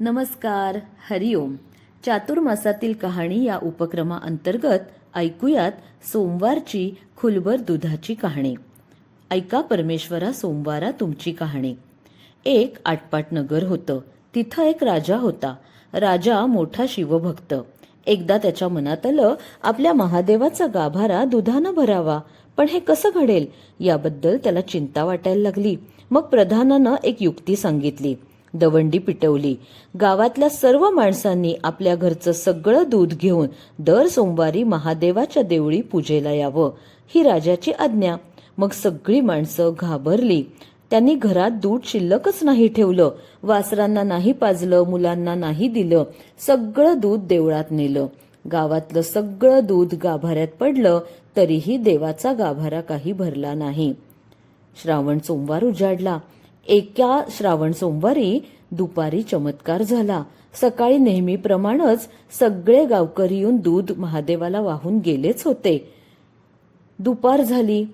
नमस्कार हरिओम चातुर्मासातील कहाणी या उपक्रमाअंतर्गत ऐकूयात सोमवारची खुलबर दुधाची कहाणी. ऐका परमेश्वरा सोमवारा तुमची कहाणी. एक आटपाट नगर होतं. तिथं एक राजा होता. राजा मोठा शिवभक्त. एकदा त्याच्या मनात आलं आपल्या महादेवाचा गाभारा दुधानं भरावा. पण हे कसं घडेल? याबद्दल त्याला चिंता वाटायला लागली. मग प्रधानानं एक युक्ती सांगितली. दवंडी पिटवली. गावातल्या सर्व माणसांनी आपल्या घरचं सगळं दूध घेऊन दर सोमवारी महादेवाच्या देवळी पूजेला यावं ही राजाची आज्ञा. मग सगळी माणसं घाबरली. त्यांनी घरात दूध शिल्लकच नाही ठेवलं वासरांना नाही पाजलं मुलांना नाही दिलं सगळं दूध देवळात नेलं. गावातलं सगळं दूध गाभाऱ्यात पडलं तरीही देवाचा गाभारा काही भरला नाही. श्रावण सोमवार उजाडला. एका श्रावण सोमवारी दुपारी चमत्कार झाला. सकाळी नेहमीप्रमाणेच सगळे गावकरी येऊन दूध महादेवाला वाहून गेलेच होते. दुपार झाली.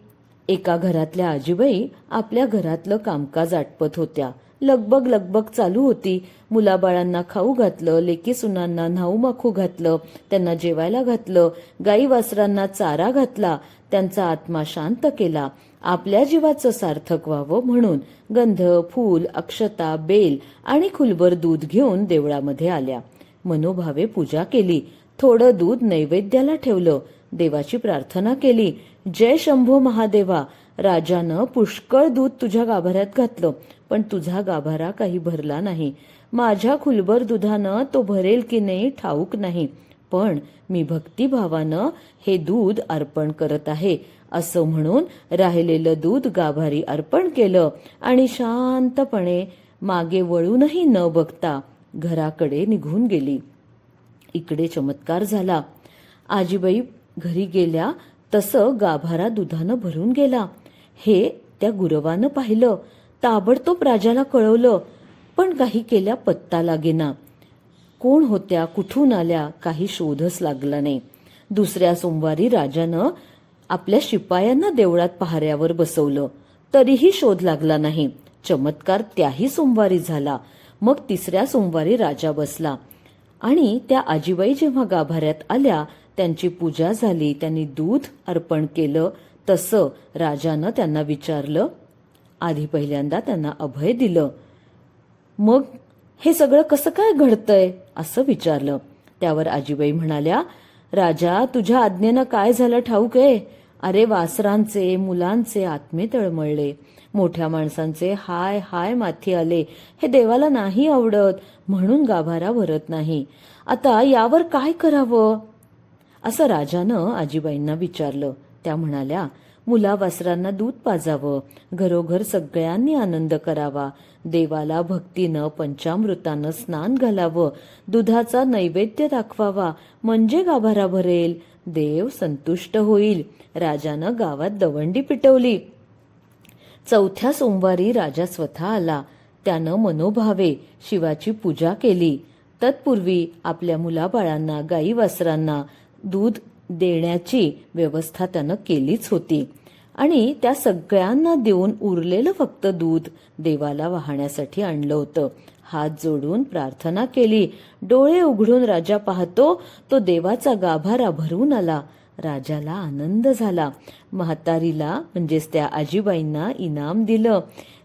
एका घरातल्या आजीबाई आपल्या घरातलं कामकाज आटपत होत्या. लगबग लगबग चालू होती. मुलाबाळांना खाऊ घातलं लेकी सुनांना न्हाऊ माखू घातलं त्यांना जेवायला घातलं गाई वासरांना चारा घातला त्यांचा आत्मा शांत केला. आपल्या जीवाचं सार्थक व्हावं म्हणून गंध फूल अक्षता बेल आणि खुलबर दूध घेऊन देवळामध्ये आल्या. मनोभावे पूजा केली. थोडं दूध नैवेद्याला ठेवलं. देवाची प्रार्थना केली. जय शंभो महादेवा राजानं पुष्कळ दूध तुझ्या गाभाऱ्यात घातलं. पण तुझा गाभारा काही भरला नाही. माझ्या खुलबर दुधानं तो भरेल की नाही ठाऊक नाही. पण मी भक्तिभावानं हे दूध अर्पण करत आहे. असं म्हणून राहिलेलं दूध गाभारी अर्पण केलं आणि शांतपणे मागे वळूनही न बघता घराकडे निघून गेली. इकडे चमत्कार झाला. आजीबाई घरी गेल्या तसं गाभारा दुधानं भरून गेला. हे त्या गुरवानं पाहिलं. ताबडतोब राजाला कळवलं पण काही केल्या पत्ता लागेना. कोण होत्या कुठून आल्या काही शोधच लागला नाही. दुसऱ्या सोमवारी राजानं आपल्या शिपायांना देवळात पहाऱ्यावर बसवलं. तरीही शोध लागला नाही. चमत्कार त्याही सोमवारी झाला. मग तिसऱ्या सोमवारी राजा बसला. आणि त्या आजीबाई जेव्हा गाभाऱ्यात आल्या त्यांची पूजा झाली त्यांनी दूध अर्पण केलं. तसं राजानं त्यांना विचारलं आधी पहिल्यांदा त्यांना अभय दिलं. मग हे सगळं कसं काय घडतंय? असं विचारलं. त्यावर आजीबाई म्हणाल्या राजा तुझ्या आज्ञेनं काय झालं ठाऊक आहे? अरे वासरांचे मुलांचे आत्मे तळमळले. मोठ्या माणसांचे हाय हाय माथी आले. हे देवाला नाही आवडत म्हणून गाभारा भरत नाही. आता यावर काय करावं? असं राजानं आजीबाईंना विचारलं. त्या म्हणाल्या मुला वासरांना दूध पाजावं. घरोघर सगळ्यांनी आनंद करावा. देवाला भक्तीनं पंचामृतानं स्नान घालावं. दुधाचा नैवेद्य दाखवावा. म्हणजे गाभारा भरेल. देव संतुष्ट होईल. राजानं गावात दवंडी पिटवली. चौथ्या सोमवारी राजा स्वतः आला. त्यानं मनोभावे शिवाची पूजा केली. तत्पूर्वी आपल्या मुलाबाळांना गाई वासरांना दूध देण्याची व्यवस्था त्यानं केलीच होती. आणि त्या सगळ्यांना देऊन उरलेलं फक्त दूध देवाला वाहण्यासाठी आणलं होतं. हात जोडून प्रार्थना केली. डोळे उघडून राजा पाहतो तो देवाचा गाभारा भरून आला. राजाला आनंद झाला. म्हातारीला म्हणजेच त्या आजीबाईंना इनाम दिलं.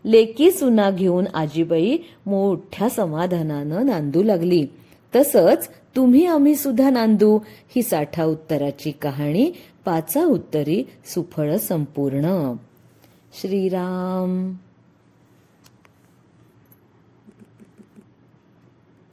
लेकी सुना घेऊन आजीबाई मोठ्या समाधानानं नांदू लागली. तसंच तुम्ही आम्ही सुद्धा नांदू ही साठा उत्तराची कहाणी पाचा उत्तरी सुफळ संपूर्ण. श्रीराम.